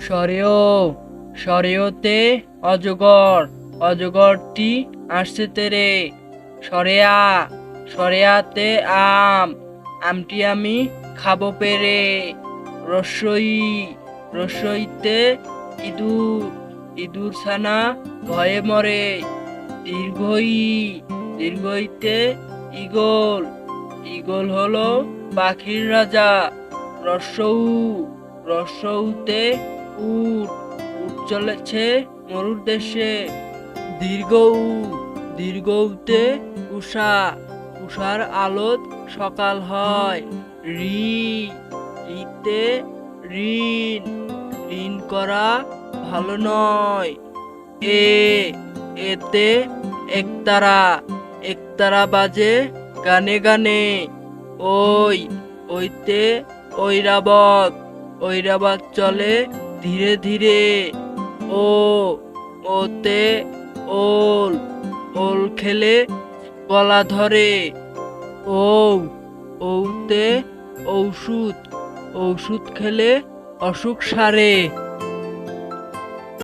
সরেও, সরেওতে অজগর, অজগরটি আসছে তেরে। সরেয়া, সরেয়াতে আম, আমটি আমি খাব পেরে। রসই, রসইতে ইঁদুর ইঁদুর ছানা ভয়ে মরে। দীর্ঘই, দীর্ঘইতে ইগল ইগল হলো পাখির রাজা। রসৌ, রসৌতে উট উট চলেছে মরুর দেশে। দীর্ঘ উ দীর্ঘতে উষা উষার আলোত সকাল হয়। রি রিতে ঋণ ঋণ করা ভালো নয়। এ, এতে একতারা একতারা বাজে গানে গানে। ওই, ওইতে ঐরাবত ঐরাবত চলে ধীরে ধীরে ও, ওতে ওল ওল খেলে গলা ধরে। ও ওতে ঔষুধ ঔষুধ খেলে অসুখ সারে।